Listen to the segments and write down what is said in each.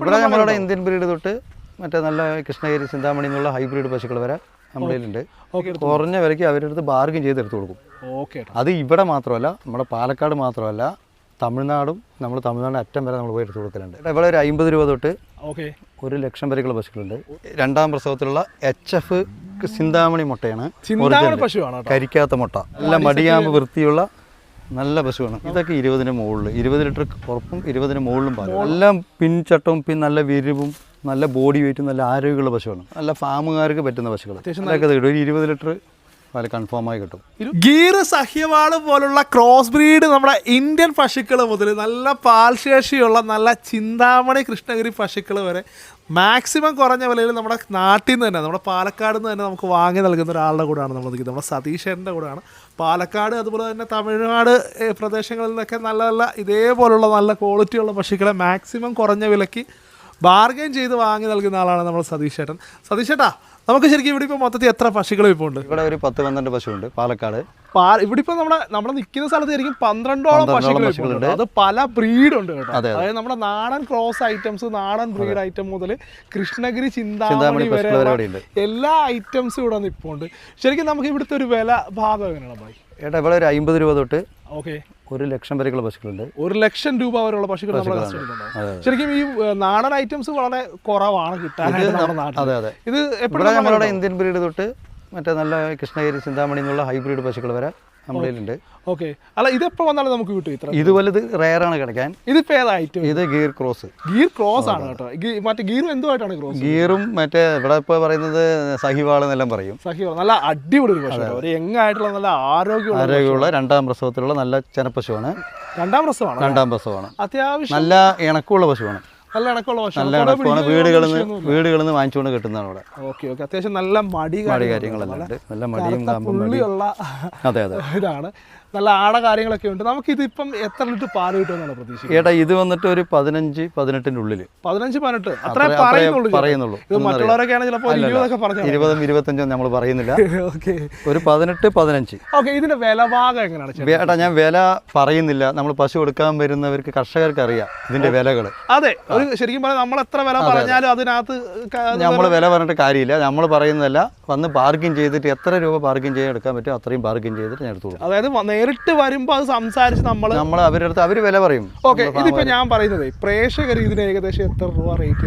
ഇവിടെ നമ്മളുടെ Indian breed തൊട്ട് മറ്റേ നല്ല കൃഷ്ണഗിരി ചിന്താമണി എന്നുള്ള ഹൈബ്രിഡ് പശുക്കൾ വരെ നമ്മുടെ ഉണ്ട് കുറഞ്ഞ വിലയ്ക്ക് അവരുടെ അടുത്ത് ബാർഗിൻ ചെയ്ത് എടുത്തു കൊടുക്കും. ഓക്കെ അത് ഇവിടെ മാത്രമല്ല നമ്മുടെ പാലക്കാട് മാത്രമല്ല തമിഴ്നാടും നമ്മൾ തമിഴ്നാടിന്റെ അറ്റം വരെ നമ്മൾ പോയി എടുത്തു കൊടുക്കലുണ്ട്. ഇവിടെ ഒരു അമ്പത് രൂപ തൊട്ട് ഓക്കെ. ഒരു ലക്ഷം വരെയുള്ള പശുക്കളുണ്ട്. രണ്ടാം പ്രസവത്തിലുള്ള എച്ച് എഫ് സിന്താമണി മുട്ടയാണ് കരിക്കാത്ത മുട്ട. നല്ല മടിയാമ്പ് വൃത്തിയുള്ള നല്ല പശുവാണ് ഇതൊക്കെ ഇരുപതിന് മുകളിൽ ഇരുപത് ലിറ്റർ ഉറപ്പും ഇരുപതിന് മുകളിലും പാൽ. എല്ലാം പിൻചട്ടവും പിൻ നല്ല വിരിവും നല്ല ബോഡി വെയിറ്റും നല്ല ആരോഗ്യമുള്ള പശുവാണ് നല്ല ഫാമുകാർക്ക് പറ്റുന്ന പശുക്കൾ അതൊക്കെ കിട്ടും. ഒരു ഇരുപത് ലിറ്റർ പാൽ കൺഫേമായി കിട്ടും. ഗീർ സഹ്യവാൾ പോലുള്ള ക്രോസ് ബ്രീഡ് നമ്മുടെ ഇന്ത്യൻ പശുക്കൾ മുതൽ നല്ല പാൽശേഷിയുള്ള നല്ല ചിന്താമണി കൃഷ്ണഗിരി പശുക്കൾ വരെ മാക്സിമം കുറഞ്ഞ വിലയിൽ നമ്മുടെ നാട്ടിൽ നിന്ന് തന്നെ നമ്മുടെ പാലക്കാട് നിന്ന് തന്നെ നമുക്ക് വാങ്ങി നൽകുന്ന ഒരാളുടെ കൂടെയാണ് നമ്മൾ നിൽക്കുന്നത്. നമ്മുടെ സതീശന്റെ കൂടെയാണ്. പാലക്കാട് അതുപോലെ തന്നെ തമിഴ്നാട് പ്രദേശങ്ങളിൽ നിന്നൊക്കെ നല്ല നല്ല ഇതേപോലുള്ള നല്ല ക്വാളിറ്റിയുള്ള പക്ഷികളെ മാക്സിമം കുറഞ്ഞ വിലയ്ക്ക് ബാർഗൈൻ ചെയ്ത് വാങ്ങി നൽകുന്ന ആളാണ് നമ്മൾ സതീഷ് ചേട്ടൻ. സതീഷ് ചേട്ടാ നമുക്ക് ശരിക്കും ഇവിടെ ഇപ്പോൾ മൊത്തത്തിൽ എത്ര പശുക്കൾ ഇപ്പോൾ ഉണ്ട്? ഇവിടെ ഒരു പത്ത് പന്ത്രണ്ട് ഉണ്ട് പാലക്കാട്. ഇവിടെ ഇപ്പൊ നമ്മുടെ നമ്മുടെ നിൽക്കുന്ന സ്ഥലത്ത് ശരിക്കും പന്ത്രണ്ടോളം പശുക്കളുണ്ട്. അത് പല ബ്രീഡ് ഉണ്ട് കേട്ടോ. അതായത് നമ്മുടെ നാടൻ ക്രോസ് ഐറ്റംസ് നാടൻ ബ്രീഡ് ഐറ്റം മുതൽ കൃഷ്ണഗിരി ചിന്താമണി വരെ ഉണ്ട് എല്ലാ ഐറ്റംസും ഇവിടെ നിൽപ്പുണ്ട് ശരിക്കും നമുക്ക് ഇവിടുത്തെ ഒരു വില ഭാഗം എങ്ങനെയാണ് ബായി ഏട്ടാ ഇവിടെ ഒരു അമ്പത് രൂപ തൊട്ട് ഓക്കെ ഒരു ലക്ഷം വരെയുള്ള പശുക്കളുണ്ട്. ഒരു ലക്ഷം രൂപ വരെയുള്ള പശുക്കൾ നമ്മുടെ ശരിക്കും ഈ നാടൻ ഐറ്റംസ് വളരെ കുറവാണ് കിട്ടാൻ അതെ അതെ. ഇത് എപ്പോഴും നമ്മളുടെ ഇന്ത്യൻ ബ്രീഡ് തൊട്ട് മറ്റേ നല്ല കൃഷ്ണഗിരി ചിന്താമണി എന്നുള്ള ഹൈബ്രിഡ് പശുക്കൾ വരെ. നമ്മുടെ കയ്യിലുണ്ട്. ഓക്കെ അല്ല ഇത് വന്നാലും നമുക്ക് കിട്ടും ഇത്ര ഇതുപോലെ ഇത് റയറാണ് കിടക്കാൻ. ഇതിപ്പോ ഏതാ ഐറ്റം ഇത് ഗിയർ ക്രോസ് ഗിയർ ക്രോസ് ആണ് കേട്ടോ. മറ്റേ ഗീറും എന്തുമായിട്ടാണ് ക്രോസ് ഗിയറും മറ്റേ ഇവിടെ ഇപ്പോൾ പറയുന്നത് സഹിവാൾ എന്നെല്ലാം പറയും. സഹിവാൾ. നല്ല അടിപൊളി ഒരു പശു ഒരു യങ് ആയിട്ടുള്ള നല്ല ആരോഗ്യമുള്ള ആരോഗ്യമുള്ള രണ്ടാം പ്രസവത്തിലുള്ള നല്ല ചെനപ്പശുവാണ് രണ്ടാം പ്രസവമാണ് രണ്ടാം പ്രസവമാണ്. അത്യാവശ്യം നല്ല ഇണക്കമുള്ള പശുവാണ്. നല്ല ഇണക്കമുള്ള പശു നല്ല ഇണക്കമാണ് വീടുകളിൽ നിന്ന് വീടുകളിൽ നിന്ന് വാങ്ങിച്ചുകൊണ്ട് കിട്ടുന്നതാണ് ഇവിടെ. Okay okay. അത്യാവശ്യം നല്ല മടി മടി കാര്യങ്ങളെല്ലാം ഉണ്ട് നല്ല മടിയും പുള്ളിയുള്ള അതെ അതെ. ഇതാണ്. നല്ല ആട കാര്യങ്ങളൊക്കെ ഉണ്ട്. നമുക്ക് ഇതിപ്പം എത്ര ലിറ്റർ പാൽ കിട്ടുമെന്നാണ് പ്രതീക്ഷിക്കുന്നത്? ഏട്ടാ ഇത് വന്നിട്ട് ഒരു പതിനഞ്ച് പതിനെട്ടിന്റെ ഉള്ളിൽ പതിനഞ്ച് പതിനെട്ട്. അത്രേ പറയുന്നുള്ളൂ ഇത്. മറ്റുള്ളവരൊക്കെയാണ് ചിലപ്പോൾ ഇരുപതൊക്കെ പറഞ്ഞു ഇരുപതും ഇരുപത്തഞ്ചും നമ്മൾ പറയുന്നില്ല. ഓക്കെ. ഒരു പതിനെട്ട് പതിനഞ്ച്. ഓക്കെ ഇതിന്റെ വില ഭാഗം എങ്ങനെയാണ്? ഏട്ടാ ഞാൻ വില പറയുന്നില്ല. നമ്മൾ പശു എടുക്കാൻ വരുന്നവർക്ക് കർഷകർക്ക് അറിയാം ഇതിന്റെ വിലകൾ അതെ ശരിക്കും പറഞ്ഞാൽ നമ്മൾ എത്ര വില പറഞ്ഞാലും അതിനകത്ത് അത് നമ്മൾ വില പറഞ്ഞിട്ട് കാര്യമില്ല. നമ്മൾ പറയുന്നതല്ല വന്ന് പാർക്കിംഗ് ചെയ്തിട്ട് എത്ര രൂപ പാർക്കിംഗ് ചെയ്യാൻ എടുക്കാൻ പറ്റും അത്രയും പാർക്കിംഗ് ചെയ്തിട്ട് ഞാൻ എടുത്തു അതായത് നേരിട്ട് വരുമ്പോൾ അത് സംസാരിച്ച് നമ്മൾ നമ്മൾ അവരുടെ അടുത്ത് അവർ വില പറയും. ഓക്കെ ഇതിപ്പോ ഞാൻ പറയുന്നത് പ്രേക്ഷകർ ഇതിന് ഏകദേശം എത്ര രൂപ റേറ്റ്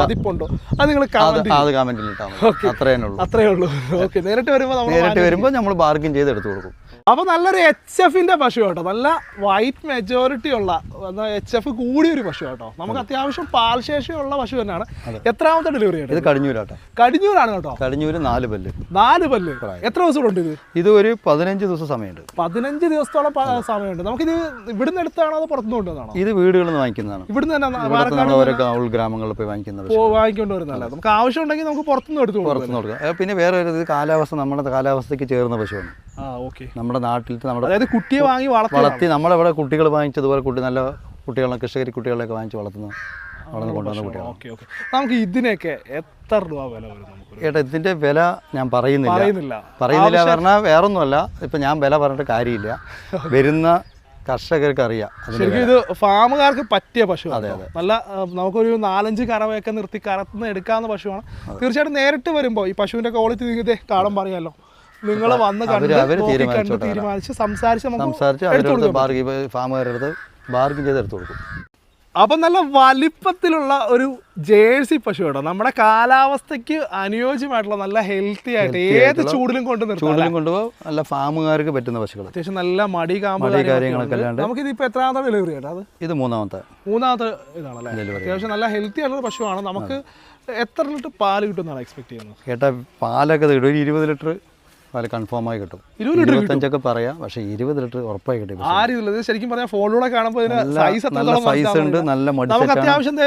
മതിപ്പുണ്ടോ? അത് നിങ്ങൾ അത് കമന്റ് അത് കമന്റിൽ അത്രേ ഉള്ളൂ. അത്രേ ഉള്ളൂ. ഓക്കെ നേരിട്ട് വരുമ്പോൾ നേരിട്ട് വരുമ്പോൾ നമ്മൾ പാർക്കിംഗ് ചെയ്ത് എടുത്തു കൊടുക്കും. അപ്പൊ നല്ലൊരു എച്ച് എഫിന്റെ പശു കേട്ടോ. നല്ല വൈറ്റ് മെജോറിറ്റി ഉള്ള എച്ച് എഫ് കൂടിയ ഒരു പശു കേട്ടോ. നമുക്ക് അത്യാവശ്യം പാൽശേഷിയുള്ള പശു തന്നെയാണ്. എത്രാമത്തെ ഡെലിവറി ഇത് കഴിഞ്ഞൂരാണ് കടിഞ്ഞൂരാട്ടെ കടിഞ്ഞൂരാണ് കേട്ടോ. കടിഞ്ഞൂര് നാല് പല്ല്. നാല് പല്ല്. എത്ര ദിവസം ഉണ്ട് ഇത്? ഇത് ഒരു പതിനഞ്ച് ദിവസം സമയമുണ്ട്. പതിനഞ്ച് ദിവസത്തോളം സമയമുണ്ട്. നമുക്കിത് ഇവിടുന്ന് എടുത്താണോ അതോ പുറത്തുനിന്ന് കൊണ്ടുവന്നാണോ? ഇത് വീടുകളിൽ നിന്ന് വാങ്ങിക്കുന്നതാണ്. ഇവിടുന്ന് തന്നെ നമ്മൾ ഓരോ ഗ്രാമങ്ങളിൽ പോയി വാങ്ങിക്കുന്നത് വാങ്ങിക്കൊണ്ട് വരുന്നതല്ല? നമുക്ക് ആവശ്യമുണ്ടെങ്കിൽ നമുക്ക് പുറത്തുനിന്ന് എടുത്തു പുറത്തുനിന്ന് കൊടുക്കാം. പിന്നെ വേറെ ഒരു കാലാവസ്ഥ നമ്മുടെ കാലാവസ്ഥയ്ക്ക് ചേർന്ന പശുവാണ്. ആ ഓക്കെ. നമ്മുടെ നാട്ടിലത്തെ നമ്മുടെ അതായത് കുട്ടിയെ വാങ്ങി വളർത്തി നമ്മളിവിടെ കുട്ടികൾ വാങ്ങിച്ചതുപോലെ കുട്ടി നല്ല കുട്ടികളെ കൃഷകരി കുട്ടികളെയൊക്കെ വാങ്ങിച്ച് വളർത്തുന്നു വളർന്ന് കൊണ്ടുവന്ന കുട്ടികൾ ഓക്കെ ഓക്കെ. നമുക്ക് ഇതിനൊക്കെ എത്ര രൂപ വില വരും ഏട്ടാ ഇതിന്റെ വില ഞാൻ പറയുന്നില്ല. പറയുന്നില്ല. പറയുന്നില്ല പറഞ്ഞാൽ വേറൊന്നുമല്ല. ഇപ്പം ഞാൻ വില പറഞ്ഞിട്ട് കാര്യമില്ല. വരുന്ന കർഷകർക്ക് അറിയാം ശരിക്കും ഇത് ഫാമുകാർക്ക് പറ്റിയ പശു അതെ, അതെ. നല്ല നമുക്കൊരു നാലഞ്ച് കറവയൊക്കെ നിർത്തി കറത്തുനിന്ന് എടുക്കാവുന്ന പശുവാണ്. തീർച്ചയായിട്ടും നേരിട്ട് വരുമ്പോൾ ഈ പശുവിന്റെ ക്വാളിറ്റി നിങ്ങൾക്ക് കാണാൻ പറയാലോ. നിങ്ങൾ വന്ന് കണ്ട് അപ്പൊ തീരുമാനിച്ച് സംസാരിച്ച് നമുക്ക് സംസാരിച്ച് ഫാമുകാരുടെ ബാർഗിൻ ചെയ്ത് എടുത്തു കൊടുക്കും. അപ്പം നല്ല വലിപ്പത്തിലുള്ള ഒരു ജേഴ്സി പശു കേട്ടോ. നമ്മുടെ കാലാവസ്ഥയ്ക്ക് അനുയോജ്യമായിട്ടുള്ള നല്ല ഹെൽത്തി ആയിട്ട് ഏത് ചൂടിലും കൊണ്ട് ചൂടിലും കൊണ്ടുപോകും. നല്ല ഫാമുകാർക്ക് പറ്റുന്ന പശുക്കൾ അത്യാവശ്യം നല്ല മടി കാമ്പ് കാര്യങ്ങളൊക്കെ അല്ലാണ്ട് നമുക്കിത് ഇപ്പൊ എത്രാമത്തെ ഡെലിവറി കേട്ടോ അത്? ഇത് മൂന്നാമത്തെ. മൂന്നാമത്തെ ഇതാണല്ലേ. അത്യാവശ്യം നല്ല ഹെൽത്തി ആയിട്ടുള്ള പശുവാണ്. നമുക്ക് എത്ര ലിറ്റർ പാൽ കിട്ടുമെന്നാണ് എക്സ്പെക്ട് ചെയ്യുന്നത്? കേട്ടാ പാലൊക്കെ ഒരു ഇരുപത് ലിറ്റർ പാൽ കൺഫേമായി കിട്ടും. ഇരുപത്തഞ്ചൊക്കെ പറയാം പക്ഷേ ഇരുപത് ലിറ്റർ ഉറപ്പായി കിട്ടും ആ രീതിയിൽ ശരിക്കും പറഞ്ഞാൽ ഫോണിലൂടെ കാണുമ്പോൾ നല്ല സൈസ് നല്ല സൈസ് ഉണ്ട് നല്ല നമുക്ക് അത്യാവശ്യം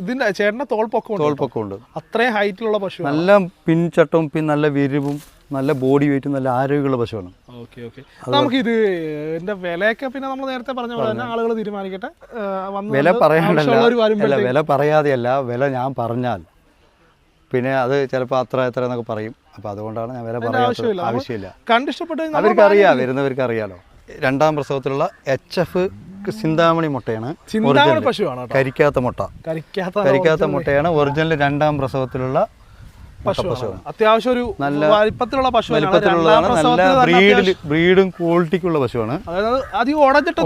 ഇതിന്റെ ചേട്ടന്റെ തോൾപ്പൊക്കം. തോൾപ്പൊക്കെ ഉണ്ട്. അത്രയും ഹൈറ്റിലുള്ള പശു നല്ല പിൻചട്ടവും പിൻ നല്ല വിരിവും നല്ല ബോഡി വെയിറ്റും നല്ല ആരോഗ്യമുള്ള പശുവാണ്. Okay okay. നമുക്ക് ഇത് ഇതിന്റെ വിലയൊക്കെ പിന്നെ നമ്മൾ നേരത്തെ പറഞ്ഞ പോലെ തന്നെ ആളുകൾ തീരുമാനിക്കട്ടെ. വില പറയാണ്ടല്ല. വില പറയാതെയല്ല വില ഞാൻ പറഞ്ഞാൽ. പിന്നെ അത് ചിലപ്പോൾ അത്ര എത്ര എന്നൊക്കെ പറയും. അപ്പോൾ അതുകൊണ്ടാണ് ഞാൻ വില പറയാത്തത്. ആവശ്യമില്ല. കണ്ടിഷ്ടപ്പെട്ട് അവർക്ക് അറിയാം വരുന്നവർക്ക് അറിയാലോ. രണ്ടാം പ്രസവത്തിലുള്ള എച്ച് എഫ് ചിന്താമണി മുട്ടയാണ് പശുവാണ് കരിക്കാത്ത മുട്ട. കരിക്കാത്ത മുട്ടയാണ് ഒറിജിനൽ രണ്ടാം പ്രസവത്തിലുള്ള അത്യാവശ്യം ഒരു നല്ല വലിപ്പത്തിലുള്ള പശു നല്ല ബ്രീഡിൽ ബ്രീഡും ക്വാളിറ്റിക്കുള്ള പശുവാണ്. അതായത് അധികം ഉടഞ്ഞിട്ട്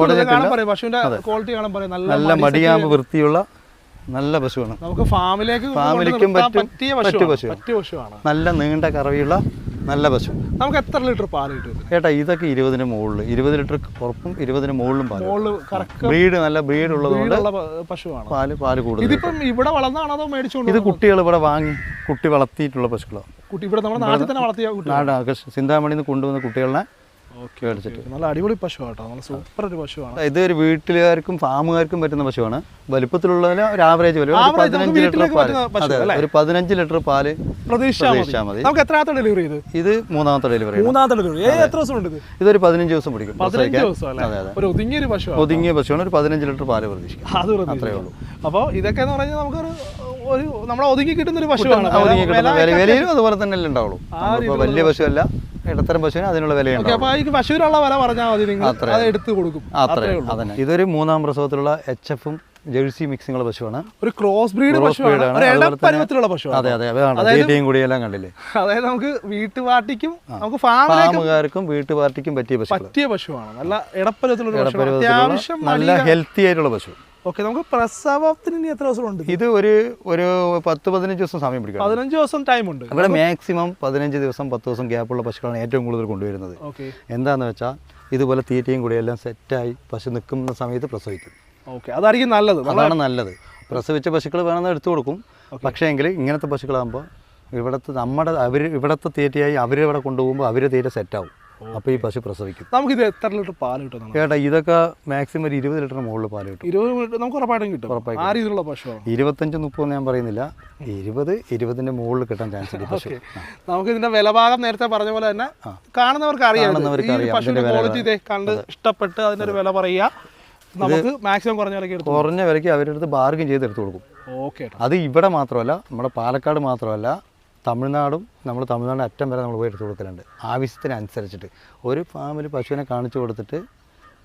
പശുവിന്റെ ക്വാളിറ്റി കാണാൻ പറയും നല്ല മടിയാമ്പ് വൃത്തിയുള്ള നല്ല പശുവാണ്. നമുക്ക് ഫാമിലേക്ക് ഫാമിലിക്കും പറ്റിയ പറ്റിയ പശു പശുവാണ്. നല്ല നീണ്ട കറവിയുള്ള നല്ല പശു. നമുക്ക് എത്ര ലിറ്റർ പാൽ കിട്ടും? ഏട്ടാ ഇതൊക്കെ ഇരുപതിന് മുകളിൽ ഇരുപത് ലിറ്റർ കുറപ്പും ഇരുപതിന് മുകളിലും പാൽ ബ്രീഡ് നല്ല ബ്രീഡ് ഉള്ളതുകൊണ്ട് പശുവാണ്. പാൽ പാൽ കൂടുതൽ ഇതിപ്പം ഇവിടെ വളർന്നാണോ അതോ മേടിച്ചോണ്ട് ഇത് കുട്ടികൾ ഇവിടെ വാങ്ങി കുട്ടി വളർത്തിയിട്ടുള്ള പശുക്കളാണ് കുട്ടി ഇവിടെ നമ്മുടെ നാട്ടിൽ തന്നെ വളർത്തിയ നിന്ന് കൊണ്ടുവന്ന കുട്ടികളെ നല്ല അടിപൊളി പശുവാട്ടോ. നല്ല സൂപ്പർ ഒരു പശുവാണ്. ഇത് ഒരു വീട്ടിലുകാർക്കും ഫാമുകാർക്കും പറ്റുന്ന പശുവാണ്. വലിപ്പത്തിലുള്ളതിന് ഒരു ആവറേജ് പതിനഞ്ച് ലിറ്റർ പാൽ? ഒരു പതിനഞ്ച് ലിറ്റർ പാൽ പ്രതീക്ഷിച്ചാൽ മതി. നമുക്ക് എത്രാമത്തെ ഡെലിവറി ചെയ്ത്? ഇത് മൂന്നാമത്തെ ഡെലിവറി മൂന്നാമത്തെ ഡെലിവറി എത്ര ദിവസം ഉണ്ട് ഇത്? ഇതൊരു പതിനഞ്ച് ദിവസം പിടിക്കും. പതിനഞ്ച് ദിവസം അതെ ഒരു പശു ഒതുങ്ങിയ പശുവാണ്. ഒരു പതിനഞ്ച് ലിറ്റർ പാൽ പ്രതീക്ഷിക്കും. അത് അത്രേ ഉള്ളൂ. അപ്പോൾ ഇതൊക്കെ എന്ന് പറഞ്ഞാൽ നമുക്കൊരു ഒരു നമ്മളെ ഒതുങ്ങി കിട്ടുന്ന ഒരു പശുവാണ് അതുപോലെ തന്നെ അല്ലേ ഉണ്ടാവുള്ളൂ വലിയ പശുവല്ല. ഇടത്തരം പശുവിന് അതിനുള്ള വിലയുണ്ട് അപ്പൊ ഈ പശുവിനുള്ള വില പറഞ്ഞാൽ മതി നിങ്ങൾ. അത് എടുത്ത് കൊടുക്കും. അത്രേ അതന്നെ ഇതൊരു മൂന്നാം പ്രസവത്തിലുള്ള എച്ച് എഫും ജേഴ്സി മിക്സിങ്ങുള്ള പശുവാണ്. ഒരു ക്രോസ് ബ്രീഡ് പശുവാണ്. അതെ അതെ. അതാണ്. കണ്ടില്ലേ? അതായത് നമുക്ക് വീട്ടുപാട്ടിക്കും നമുക്ക് ഫാമുകാർക്കും വീട്ടുപാർട്ടിക്കും പറ്റിയ പശു പറ്റിയ പശുവാണ്. നല്ല ഇടപ്പരത്തിലുള്ള ഇടപ്പരുവത്തിലുള്ള അത്യാവശ്യം നല്ല ഹെൽത്തി ആയിട്ടുള്ള പശു. ഓക്കെ നമുക്ക് പ്രസവത്തിന് ഇനി എത്ര ദിവസം ഉണ്ട് ഇത് ഒരു ഒരു പത്ത് പതിനഞ്ച് ദിവസം സമയം പിടിക്കും പതിനഞ്ച് ദിവസം ടൈം ഉണ്ട്. ഇവിടെ മാക്സിമം പതിനഞ്ച് ദിവസം പത്ത് ദിവസം ഗ്യാപ്പുള്ള പശുക്കളാണ് ഏറ്റവും കൂടുതൽ കൊണ്ടുവരുന്നത്. ഓക്കെ. എന്താണെന്ന് വെച്ചാൽ ഇതുപോലെ തീറ്റയും കൂടിയെല്ലാം സെറ്റായി പശു നിൽക്കുന്ന സമയത്ത് പ്രസവിക്കും. ഓക്കെ അതായിരിക്കും നല്ലത്. അതാണ് നല്ലത്. പ്രസവിച്ച പശുക്കൾ വേണമെന്ന് എടുത്തു കൊടുക്കും. പക്ഷേ എങ്കിൽ ഇങ്ങനത്തെ പശുക്കളാകുമ്പോൾ ഇവിടുത്തെ നമ്മുടെ അവർ ഇവിടുത്തെ തീറ്റയായി അവരിവിടെ കൊണ്ടുപോകുമ്പോൾ അവർ തീറ്റ സെറ്റാവും അപ്പോൾ ഈ പശു പ്രസവിക്കും. നമുക്ക് ഇത് എത്ര ലിറ്റർ പാൽ കിട്ടും ചേട്ടാ ഇതൊക്കെ മാക്സിമം ഒരു ഇരുപത് ലിറ്ററിന് മുകളിൽ പാൽ കിട്ടും. ഇരുപത് ലിറ്റർ നമുക്ക് ഉറപ്പായിട്ടും കിട്ടും. ആ രീതിയിലുള്ള പശു ഇരുപത്തഞ്ച് മുപ്പത് ഞാൻ പറയുന്നില്ല. ഇരുപത് ഇരുപതിന്റെ മുകളിൽ കിട്ടാൻ ചാൻസ് ഉണ്ട് പശു. നമുക്ക് ഇതിന്റെ വിലഭാഗം നേരത്തെ പറഞ്ഞ പോലെ തന്നെ കാണുന്നവർക്ക് അറിയാം പശുവിന്റെ. ക്വാളിറ്റി കണ്ട് ഇഷ്ടപ്പെട്ട് അതിന്റെ ഒരു വില പറയുക. നമുക്ക് മാക്സിമം കുറഞ്ഞ വിലക്ക് എടുത്തു കുറഞ്ഞ വിലയ്ക്ക് അവരുടെ അടുത്ത് ബാർഗിൻ ചെയ്ത് എടുത്തു കൊടുക്കും. ഓക്കെ അത് ഇവിടെ മാത്രമല്ല നമ്മുടെ പാലക്കാട് മാത്രമല്ല തമിഴ്നാടും നമ്മൾ തമിഴ്നാട് അറ്റം വരെ നമ്മൾ പോയി എടുത്ത് കൊടുക്കലുണ്ട്. ആവശ്യത്തിനനുസരിച്ചിട്ട്. ഒരു ഫാമിൽ പശുവിനെ കാണിച്ചു കൊടുത്തിട്ട്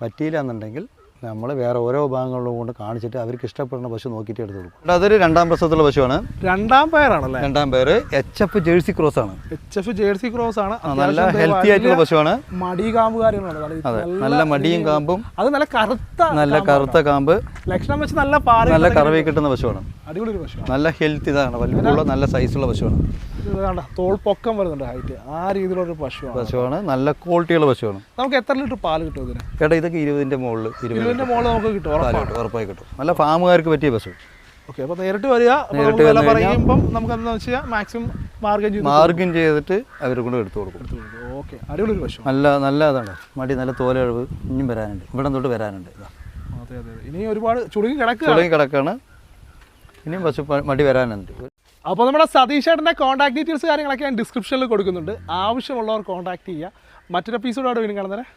പറ്റിയില്ല എന്നുണ്ടെങ്കിൽ നമ്മൾ വേറെ ഓരോ ഭാഗങ്ങളിലും കൊണ്ട് കാണിച്ചിട്ട് അവർക്ക് ഇഷ്ടപ്പെടുന്ന പശു നോക്കിയിട്ട് എടുത്ത് കൊടുക്കും. അതൊരു രണ്ടാം പ്രസവത്തിലുള്ള പശുവാണ്. രണ്ടാം പേരാണല്ലേ രണ്ടാം പേര് എച്ച് എഫ് ജേഴ്സി ക്രോസ് ആണ്. എച്ച് എഫ് ജേഴ്സി ക്രോസ് ആണ്. നല്ല ഹെൽത്തി ആയിട്ടുള്ള പശുവാണ്. മടി കാമ്പ് കാര്യങ്ങളാണ്. നല്ല- അതെ നല്ല മടിയും കാമ്പും. അത് നല്ല കറുത്ത നല്ല കറുത്ത കാമ്പ്. ലക്ഷണം വെച്ച് നല്ല പാൽ നല്ല കറവി കിട്ടുന്ന പശുവാണ്. അടിപൊളി ഒരു പശുവാണ്. നല്ല ഹെൽത്തി ഇതാണ്. വലിപ്പമുള്ള നല്ല സൈസുള്ള പശുവാണ്. തോൾ പൊക്കം വരുന്നുണ്ട് ഹൈറ്റ് ആ രീതിയിലുള്ള ഒരു പശുവാണ്. പശുവാണ്. നല്ല ക്വാളിറ്റിയുള്ള പശുവാണ്. നമുക്ക് എത്ര ലിറ്റർ പാൽ കിട്ടും ഇതിന്? ചേട്ടാ ഇതൊക്കെ ഇരുപതിന്റെ മുകളിൽ ഇരുപത് ഇരുപതിന്റെ മോൾ നമുക്ക് കിട്ടും ഉറപ്പായി കിട്ടും. നല്ല ഫാമുകാർക്ക് പറ്റിയ പശു ഓക്കെ അപ്പോൾ നേരിട്ട് വരിക നേരിട്ട് വില പറയുമ്പം നമുക്ക് എന്താ വെച്ചാൽ മാക്സിമം മാർഗം ചെയ്ത് മാർഗം ചെയ്തിട്ട് അവർ കൊണ്ട് എടുത്തു കൊടുക്കും. ഓക്കെ അടിപൊളി പശു നല്ല നല്ല അതാണ് മടി നല്ല തോലഴവ്. ഇനിയും വരാനുണ്ട്. ഇവിടെ തൊട്ട് വരാനുണ്ട്. അതെ അതെ ഇനി ഒരുപാട് ചുളുങ്ങി കിടക്കുക ചുളുങ്ങി കിടക്കാണ് ഇനിയും പശു മടി വരാനുണ്ട്. അപ്പോൾ നമ്മുടെ സതീഷ് ഏട്ടന്റെ കോൺടാക്ട് ഡീറ്റെയിൽസ് കാര്യങ്ങളൊക്കെ ഞാൻ ഡിസ്ക്രിപ്ഷനിൽ കൊടുക്കുന്നുണ്ട്. ആവശ്യമുള്ളവർ കോൺടാക്ട് ചെയ്യുക. മറ്റൊരു എപ്പിസോഡോടെ വീണ്ടും കാണുന്നേരം